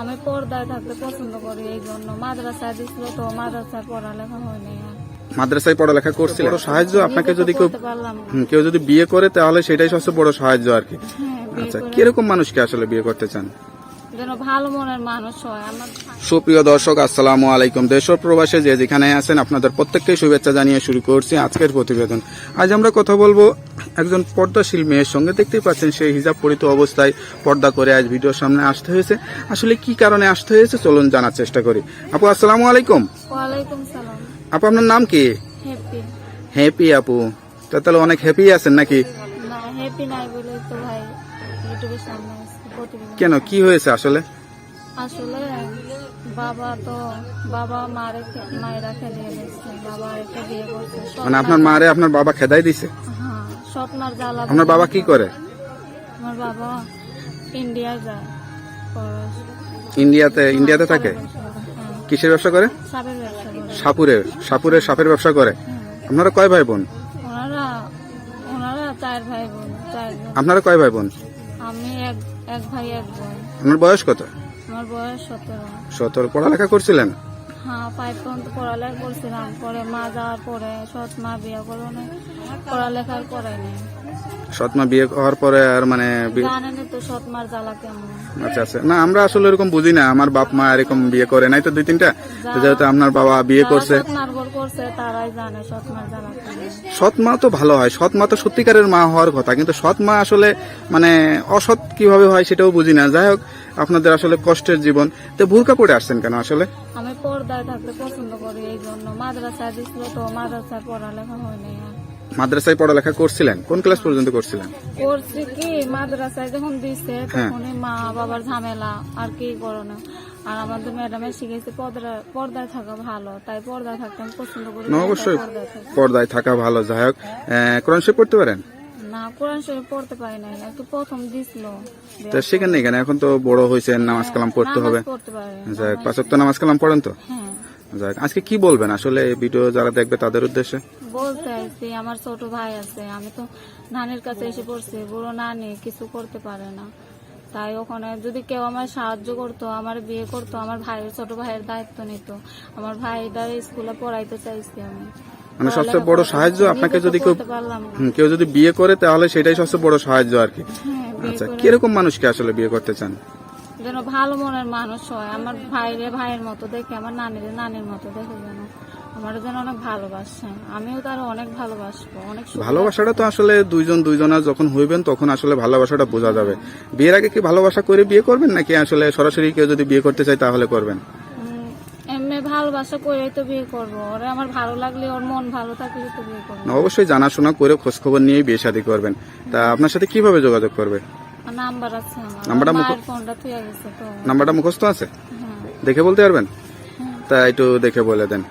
আমি পর্দায় থাকতে পছন্দ করি এই জন্য মাদ্রাসায় দিছিল তো মাদ্রাসায় পড়ালেখা হয়নি আর। মাদ্রাসায় পড়ালেখা করছিল। বড় সাহায্য আপনাকে যদি কেউ হুম, কেউ যদি বিয়ে করে তাহলে সেটাই সবচেয়ে বড় সাহায্য আর কি। হ্যাঁ আচ্ছা করে কীরকম মানুষকে আসলে বিয়ে করতে চান? যেন ভালো মনের মানুষ হয়। আমার সুপ্রিয় দর্শক আসসালামু আলাইকুম। দেশ প্রবাসে যে যেখানে আছেন আপনাদের প্রত্যেককেই শুভেচ্ছা জানিয়ে শুরু করছি আজকের প্রতিবেদন। আজ আমরা কথা বলব একজন পর্দাশীল মেয়ের সঙ্গে। দেখতেই পাচ্ছেন সেই হিজাব পরিত অবস্থায় পর্দা করে আজ ভিডিওর সামনে আসতে হয়েছে। আসলে কি কারণে আসতে হয়েছে চলুন জানার চেষ্টা করি। আপু আসসালামু আলাইকুম। ওয়ালাইকুম সালাম। আপু আপনার নাম কি? হ্যাপি। হ্যাপি আপু। তাহলে অনেক হ্যাপি আছেন নাকি? না হ্যাপি নাই বলে তো ভাই ইউটিউবের সামনে কেন? কি হয়েছে আসলে? আসলে বাবা তো বাবা মারে মায়েরা বাবা একটা বিয়ে করছে মানে আপনার মারে আপনার বাবা খেদাই দিছে? হ্যাঁ স্বপ্নার জ্বালা আপনার বাবা কি করে? আমার বাবা ইন্ডিয়া যায় ইন্ডিয়াতে ইন্ডিয়াতে থাকে? হ্যাঁ। কিসের ব্যবসা করে? সাপের সাপুরের সাপের ব্যবসা করে? হ্যাঁ। আপনারা কয় ভাই বোন? ওনারা ওনারা চার ভাই বোন। আপনারা কয় ভাই বোন? এক এক ভাই এক বোন। আপনার বয়স কত? আমার বয়স সতেরো। সতেরো পড়ালেখা করছিলেন? হ্যাঁ ফাইভ পর্যন্ত পড়ালেখা করছিলাম পরে মা যাওয়ার পরে সৎ মা বিয়ে করো পড়ালেখা নাই। সৎমা বিয়ে হওয়ার পরে আর মানে আচ্ছা আচ্ছা। না আমরা আসলে এরকম বুঝি না। আমার বাপ মা এরকম বিয়ে করে নাই তো দুই তিনটা। যেহেতু আপনার বাবা বিয়ে করছে সৎ মার ঘর করছে তারাই জানে সৎ মার জ্বালা কেমন। সৎ মা তো ভালো হয়। সৎ মা তো সত্যিকারের মা হওয়ার কথা। কিন্তু সৎ মা আসলে মানে অসৎ কীভাবে হয় সেটাও বুঝি না। যাই হোক আপনাদের আসলে কষ্টের জীবন। তো ভুরকা পড়ে আসছেন কেন আসলে? আমি পর্দায় থাকতে পছন্দ করি এই জন্য। মাদ্রাসায় দিছিল তো মাদ্রাসায় পড়ালেখা আর। মাদ্রাসায় পড়ালেখা করছিলেন? কোন ক্লাস পর্যন্ত করছিলেন? করছি কি? মাদ্রাসায় যখন দিছে হ্যাঁ। তখনই মা বাবার ঝামেলা আর কি করো না। আর আমাদের ম্যাডামে শিখেছে পর্দায় পর্দায় থাকা ভালো তাই পর্দায় থাকতে আমি পছন্দ করি না অবশ্যই পর্দায় থাকি। পর্দায় থাকা ভালো। যাই হোক আহ, কোরআন শরীফ পড়তে পারেন? না কোরআন শরীফ পড়তে পারি নাই একটু প্রথম দিছিল। তো সেখানে কেন এখন তো বড় হয়েছেন নামাজ কালাম পড়তে হবে। পড়তে পারি যাই হোক পাঁচ নামাজ কালাম পড়েন তো? হ্যাঁ। আজকে কি বলবেন? আসলে ভিডিও যারা দেখবে তাদের উদ্দেশ্যে? বলতে আমার ছোট ভাই আছে আমি তো নানির কাছে এসে পড়ছি বুড়ো নানি কিছু করতে পারে না। তাই ওখানে যদি কেউ আমার সাহায্য করতো আমার বিয়ে করতো আমার ভাইয়ের ছোট ভাইয়ের দায়িত্ব নিত। আমার ভাইটার স্কুলে পড়াইতে চাইছি আমি। মানে সবচেয়ে বড় সাহায্য আপনাকে যদি কেউ কেউ যদি বিয়ে করে তাহলে সেটাই সবচেয়ে বড় সাহায্য আর কি। হ্যাঁ আচ্ছা করে। কীরকম মানুষকে আসলে বিয়ে করতে চান? যেন ভালো মনের মানুষ হয়। আমার ভাইরে ভাইয়ের মতো দেখে আমার নানিরে নানির মতো দেখে যেন আমার যেন অনেক ভালোবাসে আমিও তার অনেক ভালোবাসবো অনেক ভালোবাসাটা তো আসলে দুইজন দুইজনা যখন হইবেন তখন আসলে ভালোবাসাটা বোঝা যাবে। বিয়ের আগে কি ভালোবাসা করে বিয়ে করবেন নাকি আসলে সরাসরি কেউ যদি বিয়ে করতে চায় তাহলে করবেন? ভালোবাসা করেই তো বিয়ে করব। ওরে আমার ভালো লাগলে ওর মন ভালো থাকলে তো বিয়ে করব। অবশ্যই জানাশোনা করে খোঁজ খবর নিয়ে বিয়ে শাদী করবেন। তা আপনার সাথে কীভাবে যোগাযোগ করবে? নাম্বার আছে আমার। নাম্বারটা ফোনটা তুই গেছে তো। নাম্বারটা মুখস্থ আছে? হ্যাঁ। দেখে বলতে পারবেন? তা একটু দেখে বলে দেন।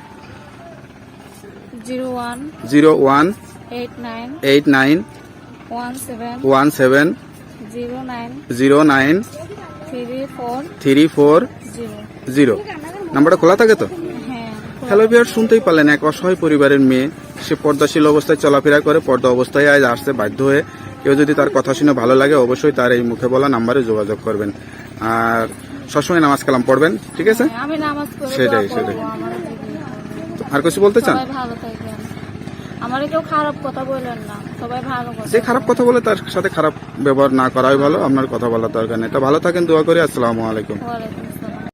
Zero one zero one eight nine eight nine one seven one seven zero nine zero nine three four three four zero. Zero. নাম্বারটা খোলা থাকে তো? হ্যাঁ হ্যালো বিয়ার শুনতেই পারলেন এক অসহায় পরিবারের মেয়ে। সে পর্দাশীল অবস্থায় চলাফেরা করে পর্দা অবস্থায় আজ আসতে বাধ্য হয়ে। কেউ যদি তার কথা শুনে ভালো লাগে অবশ্যই তার এই মুখে বলা নাম্বারে যোগাযোগ করবেন। আর সবসময় নামাজ কালাম পড়বেন ঠিক আছে? হ্যাঁ, সেটাই, সেটাই। আর কিছু বলতে চান? সবাই আমার কেউ খারাপ কথা বললেন না সবাই ভালো কথা যে খারাপ কথা বলে তার সাথে খারাপ ব্যবহার না করাই ভালো আপনার কথা বলার দরকার নেই। তা ভালো থাকেন দোয়া করি আসসালামু আলাইকুম।